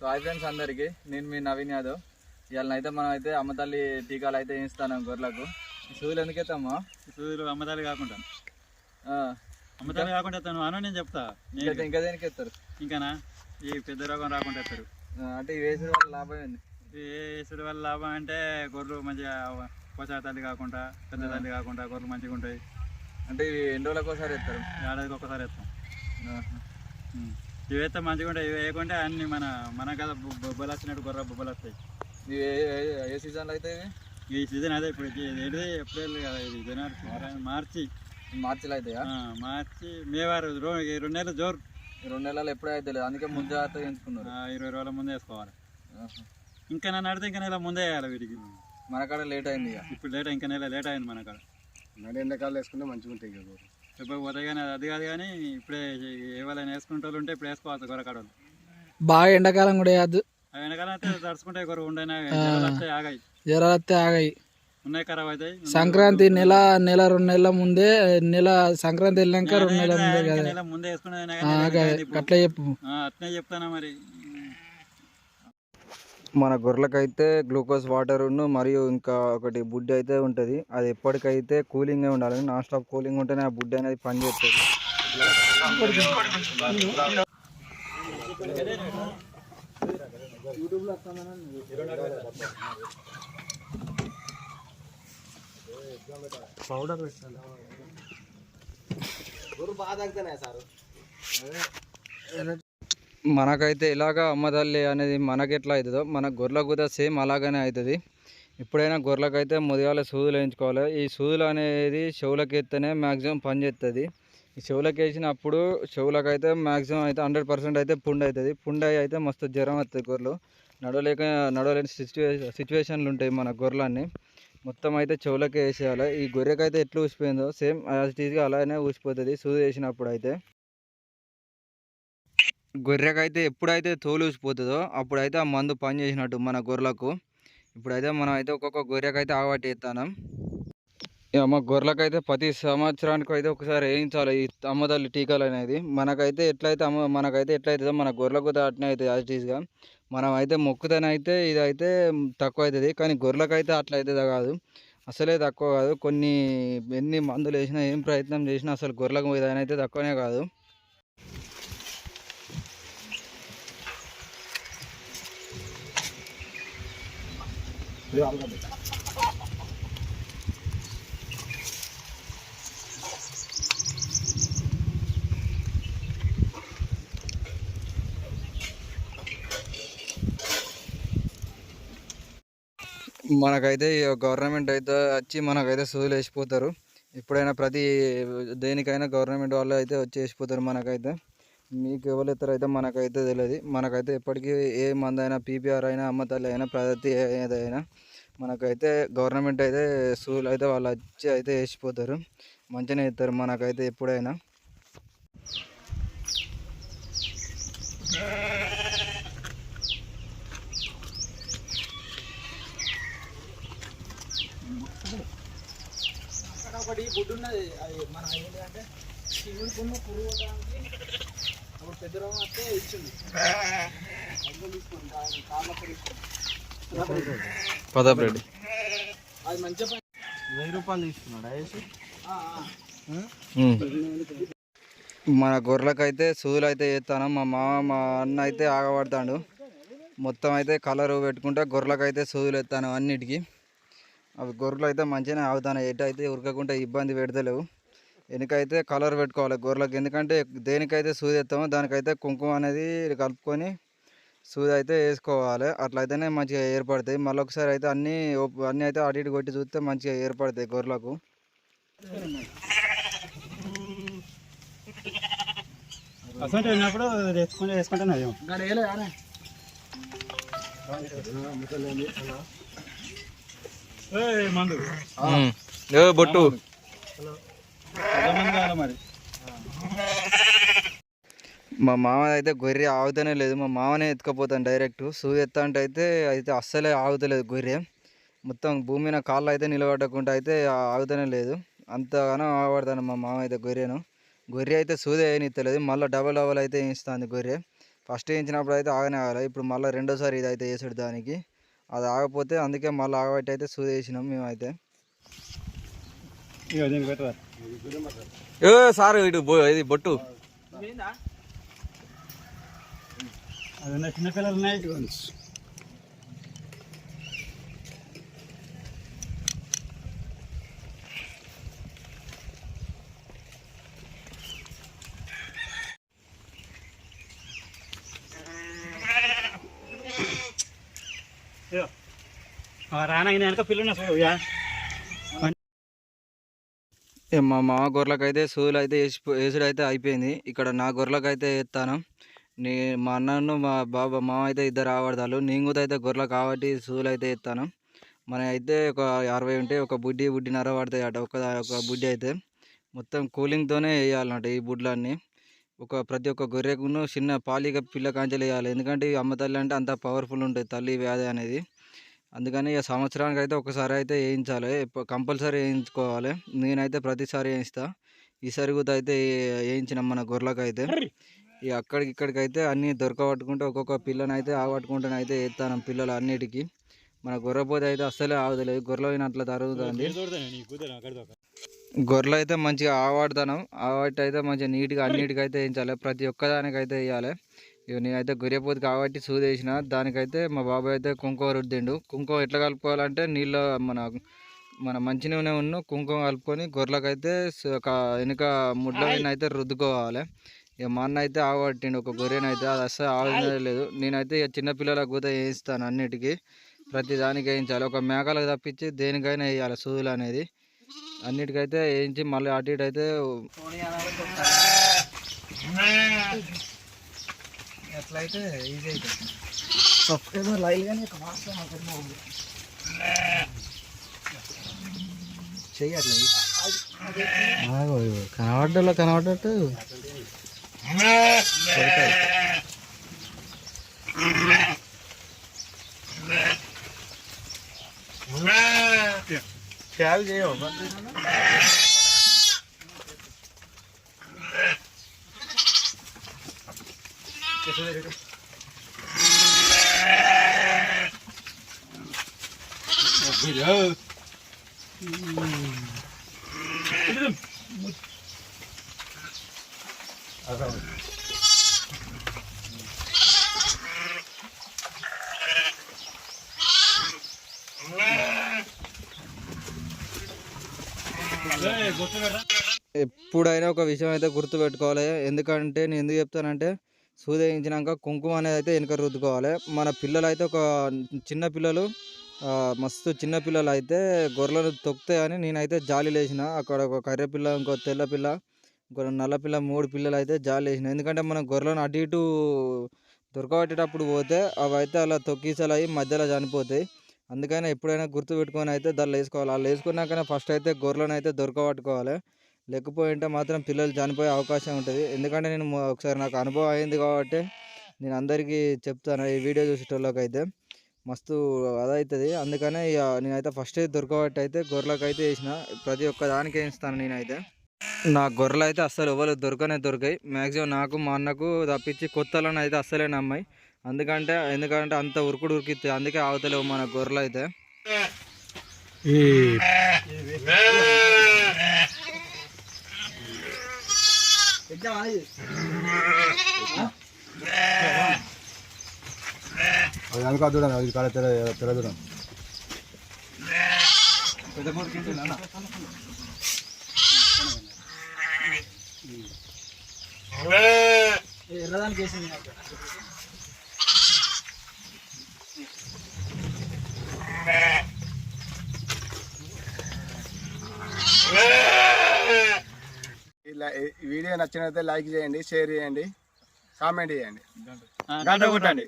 So hi friends అందరికి. నేను మీ నవీన్ యాదవ్. ఇవాళ అయితే మనం అయితే అమ్మతల్లి టీకాలు అయితే వేయిస్తాను గొర్రెలకు. సూదులు ఎత్తామా సూదులు అమ్మదాలు కాకుండా. ఆ, అమ్మదాలు కాకుండా ఎత్తాను. అను నేను చెప్తా. ఇంకా ఇంకా దేనికి ఎత్తారు? ఇంకానా? ఈ పెద్ద రోగం రాకుండా ఎత్తారు. అంటే ఇవి వేసిన వల్ల లాభం ఏంది? ఈ వేసుడు వల్ల లాభం అంటే గొర్రెలు మంచిగా పోషక తల్లి కాకుండా పెద్ద తల్లి కాకుండా గొర్రెలు మంచిగా ఉంటాయి. అంటే ఇవి ఎన్ని రోజులకు ఒకసారి ఎత్తారు? ఏడాదికి ఒకసారి ఎత్తాం. ఆహా. ఉం. ఇవి వేస్తే మంచిగా ఉంటాయి. ఇవి వేయకుంటే అన్ని మన మన కదా బొ- బొబ్బలు వచ్చినట్టు గొర్రె బొబ్బలు వస్తాయి. ఇవి ఏ- సీజన్లో అయితే ఇవి? ఈ సీజన్ అదే ఇప్పుడు ఏంటిది ఏప్రిల్ కదా ఇది జనవరి ఫిబ్రవరి, మార్చి. మార్చిలో అవుతాయా ఆ, మార్చి మే వారు రెండు నెలలు జోరు. ఈ రెండు నెలలు ఎప్పుడే అయితే లేదు. అందుకే ముందు జాగ్రత్తగా ఎంచుకున్నారు. ఆ, ఇరవై రోజుల ముందే వేసుకోవాలి. ఇంకా నన్ను అడిగితే ఇంకా నెల ముందే వేయాలి వీటికి. మన కాడ లేట్ అయింది ఇక ఇప్పుడు లేట్ ఇంకా నెల లేట్ అయింది మన కాడ. నడి ఎండాకాలం వేసుకుంటే మంచిగా ఉంటాయి కదా. ఇప్పుడు పోతాయి కానీ అది కాదు కానీ ఇప్పుడే ఏవాళ్ళైనా వేసుకుంటే వాళ్ళు ఉంటే ఇప్పుడు వేసుకోవచ్చు బాగా ఎండాకాలం కూడా వేయద్దు. అయితే తడుచుకుంటాయి గొర్రె ఉండైనా ఆగాయి. జ్వరాలు వస్తే ఆగాయి. ఉన్నాయి ఖరాబ్ అవుతాయి. సంక్రాంతి నెల నెల రెండు నెలల ముందే నెల సంక్రాంతి వెళ్ళాక రెండు నెలల ముందే కదా. నెల ముందే. అట్లా చెప్పు. అట్నే చెప్తానా మరి? మన గొర్రెలకైతే గ్లూకోజ్ వాటర్ మరియు ఇంకా ఒకటి బుడ్డి అయితే ఉంటుంది. అది ఎప్పటికైతే కూలింగే ఉండాలి నాన్ స్టాప్ కూలింగ్ ఉంటేనే ఆ బుడ్డి అనేది పని చేస్తుంది మనకైతే ఇలాగా అమ్మదల్లి అనేది మనకి ఎట్లా అవుతుందో మన గొర్రెలకు కూడా సేమ్ అలాగనే అవుతుంది. ఎప్పుడైనా గొర్రెలకైతే ముదిగాల సూదులు వేయించుకోవాలి. ఈ సూదులు అనేది చెవులకి ఎత్తేనే మ్యాక్సిమం పని చేస్తుంది. ఈ చెవులకి వేసినప్పుడు చెవులకైతే మ్యాక్సిమం అయితే హండ్రెడ్ పర్సెంట్ అయితే పుండు అవుతుంది. పుండు అయి అయితే మస్తు జ్వరం వస్తుంది గొర్రెలు. నడవలేక నడవలేని సిచ్యువే సిచ్యువేషన్లు ఉంటాయి మన గొర్రెలన్నీ. మొత్తం అయితే చెవులకే వేసేయాలి. ఈ గొర్రెకైతే ఎట్లా ఊసిపోయిందో సేమ్ యాజ్ ఇట్ ఈస్గా అలానే ఊసిపోతుంది సూది వేసినప్పుడు అయితే. గొర్రెకైతే ఎప్పుడైతే తోలుసిపోతుందో అప్పుడైతే ఆ మందు పని చేసినట్టు మన గొర్రెలకు. ఇప్పుడైతే మనం అయితే ఒక్కొక్క గొర్రెకైతే ఆగబట్టి ఎత్తాను. ఇక మా గొర్రెలకైతే ప్రతి సంవత్సరానికి అయితే ఒకసారి వేయించాలి ఈ అమ్మదల్లి టీకాలు అనేది. మనకైతే ఎట్లయితే అమ్మ మనకైతే ఎట్లయితుందో మన గొర్రెలకు కూడా అట్నే అవుతుంది యాజ్ ఇట్ మనం అయితే మొక్కుతనైతే ఇదైతే తక్కువ అవుతుంది కానీ గొర్రెలకైతే అట్లా కాదు. అసలే తక్కువ కాదు. కొన్ని ఎన్ని మందులు వేసినా ఏం ప్రయత్నం చేసినా అసలు గొర్రెలకు ఇదైనా అయితే తక్కువనే కాదు. మనకైతే గవర్నమెంట్ అయితే వచ్చి మనకైతే సూదులు వేసిపోతారు. ఎప్పుడైనా ప్రతి దేనికైనా గవర్నమెంట్ వాళ్ళు అయితే వచ్చి వేసిపోతారు మనకైతే. మీకు ఎవరు అయితే మనకైతే తెలియదు మనకైతే ఎప్పటికీ ఏ మంది అయినా పీపీఆర్ అయినా అమ్మ తల్లి అయినా ప్రగతి ఏదైనా మనకైతే గవర్నమెంట్ అయితే సూలు అయితే వాళ్ళు వచ్చి అయితే వేసిపోతారు. మంచిగానే ఇస్తారు మనకైతే ఎప్పుడైనా. ఒకటి గుడ్డు ఉన్నది అది మన ఏంటంటే శివుడు పురుగు పోవడానికి అప్పుడు పెద్ద రోగం వస్తే ఇచ్చింది మందులు తీసుకోండి దాని కాళ్ళప్పుడు ఇచ్చింది ప్రతాప్ రెడ్డి. అది మంచిగా పని. వెయ్యి రూపాయలు తీసుకున్నాడు వేసి. మన గొర్రెలకైతే సూదులు అయితే వేస్తాను మా మామ మా అన్న అయితే ఆగబడతాడు. మొత్తం అయితే కలర్ పెట్టుకుంటే గొర్రెలకైతే సూదులు ఎత్తాను అన్నిటికీ. అవి గొర్రెలు అయితే మంచిగానే ఆగుతాను. ఎటు అయితే ఉరకకుండా ఇబ్బంది పెడతలేవు. వెనకైతే కలర్ పెట్టుకోవాలి గొర్రెలకు. ఎందుకంటే దేనికైతే సూది ఎత్తామో దానికైతే కుంకుమ అనేది కలుపుకొని సూది అయితే వేసుకోవాలి. అట్లయితేనే మంచిగా ఏర్పడతాయి. మళ్ళీ ఒకసారి అయితే అన్నీ అన్నీ అయితే అటు ఇటు కొట్టి చూస్తే మంచిగా ఏర్పడతాయి గొర్రెలకు. బొట్టు. మరి. మా మామ అయితే గొర్రె ఆగుతూనే లేదు. మా మామనే ఎత్తుకపోతాను డైరెక్ట్. సూది ఎత్తా అంటే అయితే అయితే అస్సలే ఆగుతలేదు గొర్రె. మొత్తం భూమి మీద కాళ్ళు అయితే నిలబడకుండా అయితే ఆగుతూనే లేదు. అంతగానో ఆగబడతాను మా మామ అయితే గొర్రెను. గొర్రె అయితే సూది వేయనిత్తలేదు. మళ్ళీ డబల్ డబల్ అయితే వేయిస్తుంది గొర్రె. ఫస్ట్ వేయించినప్పుడు అయితే ఆగనే ఆగలే. ఇప్పుడు మళ్ళీ రెండోసారి ఇది అయితే వేసాడు దానికి. అది ఆగపోతే అందుకే మళ్ళీ ఆగబట్టి అయితే సూది వేసినాం మేమైతే. ఇక దీనికి పెట్టరా? ఏ సార్ ఇటు ఇది బొట్టు. పోయిందా అది ఉన్నాయి. చిన్న పిల్లలు రానా వెనక పిల్లలు చూడు యా. మా మామ గొర్రెలకైతే అయితే సూదులు అయితే వేసి వేసుడు అయితే అయిపోయింది. ఇక్కడ నా గొర్రెలకు అయితే వేస్తాను నీ మా అన్నను మా బాబా మామ అయితే ఇద్దరు ఆవడతారు నేను కూడా అయితే గొర్రెలు కాబట్టి సూదులు అయితే ఎత్తాను. మన అయితే ఒక అరవై ఉంటే ఒక బుడ్డి బుడ్డినర పడతాయి అట. ఒక ఒక బుడ్డి అయితే మొత్తం కూలింగ్తోనే వేయాలన్నమాట ఈ బుడ్లన్నీ. ఒక ప్రతి ఒక్క గొర్రెకును చిన్న పాలిక పిల్ల కాంచెలు వేయాలి. ఎందుకంటే ఈ అమ్మ తల్లి అంటే అంత పవర్ఫుల్ ఉంటుంది తల్లి వ్యాధి అనేది. అందుకని ఇక సంవత్సరానికి అయితే ఒకసారి అయితే వేయించాలి. కంపల్సరీ వేయించుకోవాలి. నేనైతే ప్రతిసారి వేయిస్తా. ఈసారి కూడా అయితే వేయించినాం మన గొర్రెలకు అయితే ఇక అక్కడికి ఇక్కడికి అయితే అన్నీ దొరకబట్టుకుంటే ఒక్కొక్క పిల్లని అయితే ఆగబట్టుకుంటూనే అయితే వేస్తాను పిల్లలు అన్నిటికీ. మన గొర్రెపోతే అయితే అస్సలే ఆగదలేదు గొర్రెలు పోయిన అట్లా తరుగుతుంది గొర్రెలు అయితే మంచిగా ఆవాడుతాను ఆవాటి అయితే మంచిగా నీట్గా అన్నిటికీ అయితే వేయించాలి. ప్రతి ఒక్కదానికి అయితే వేయాలి. ఇక నేనైతే గొర్రెపోతు కాబట్టి సూది వేసిన. దానికైతే మా బాబాయ్ అయితే కుంకుమ రుద్దిండు. కుంకుమ ఎట్లా కలుపుకోవాలంటే నీళ్ళ మన మన మంచి నూనె ఉన్న కుంకుమ కలుపుకొని గొర్రెలకైతే ఒక వెనుక ముడ్ల అయితే రుద్దుకోవాలి. ఇక మా అన్న అయితే ఆగబట్టిండు ఒక గొర్రెనైతే అది అస్సలు ఆగలేదు నేనైతే ఇక చిన్నపిల్లలకు కూడా వేయిస్తాను అన్నిటికీ. ప్రతి దానికి వేయించాలి. ఒక మేకలకు తప్పించి దేనికైనా వేయాలి సూదులు అనేది. అన్నిటికైతే వేయించి మళ్ళీ అటు ఇటు అయితే ఎట్లయితే ఈజీ అవుతుంది లైవ్ కానీ ఒక మాసం చెయ్యాలి కనబడ్డలో కనబడ్డట్టు. ఖ్యాల్ చేయవు ఎప్పుడైనా ఒక విషయం అయితే గుర్తుపెట్టుకోవాలి. ఎందుకంటే నేను ఎందుకు చెప్తానంటే సూది వేయించినాక కుంకుమ అనేది అయితే వెనక రుద్దుకోవాలి. మన పిల్లలు అయితే ఒక చిన్న పిల్లలు మస్తు చిన్న పిల్లలు అయితే గొర్రెలను తొక్కుతాయని నేనైతే జాలి లేచిన. అక్కడ ఒక కర్రె పిల్ల ఇంకో తెల్ల పిల్ల ఇంకో నల్ల పిల్ల మూడు పిల్లలు అయితే జాలి వేసిన ఎందుకంటే మనం గొర్రెలను అటు ఇటు దొరకబట్టేటప్పుడు పోతే అవి అయితే అలా తొక్కిసలు మధ్యలో చనిపోతాయి. అందుకని ఎప్పుడైనా గుర్తు పెట్టుకొని అయితే దాన్ని వేసుకోవాలి. అలా వేసుకున్నాకనే ఫస్ట్ అయితే గొర్రెలను అయితే దొరకబట్టుకోవాలి. లేకపోయింటే మాత్రం పిల్లలు చనిపోయే అవకాశం ఉంటుంది. ఎందుకంటే నేను ఒకసారి నాకు అనుభవం అయింది కాబట్టి నేను అందరికీ చెప్తాను. ఈ వీడియో చూసేటోళ్ళకి అయితే మస్తు అదవుతుంది అందుకనే ఇక నేనైతే ఫస్ట్ అయితే దొరకబట్టి అయితే గొర్రెలకు అయితే వేసిన ప్రతి ఒక్క దానికి వేయిస్తాను నేనైతే. నా గొర్రెలు అయితే అస్సలు ఎవరు దొరకనే దొరికాయి. మ్యాక్సిమం నాకు మా అన్నకు తప్పించి కొత్తలను అయితే అస్సలే నమ్మాయి. అందుకంటే ఎందుకంటే అంత ఉరుకుడు ఉరికితే అందుకే అవతలేవు మన గొర్రెలు అయితే ఎగ్జామ్ అనేది అది అనుకో చూడండి అది కాడ తెర తెర చూడండి ఎర్రదానికి వేసింది నాకు వీడియో నచ్చినట్లయితే లైక్ చేయండి షేర్ చేయండి కామెంట్ చేయండి. గంట కొట్టండి.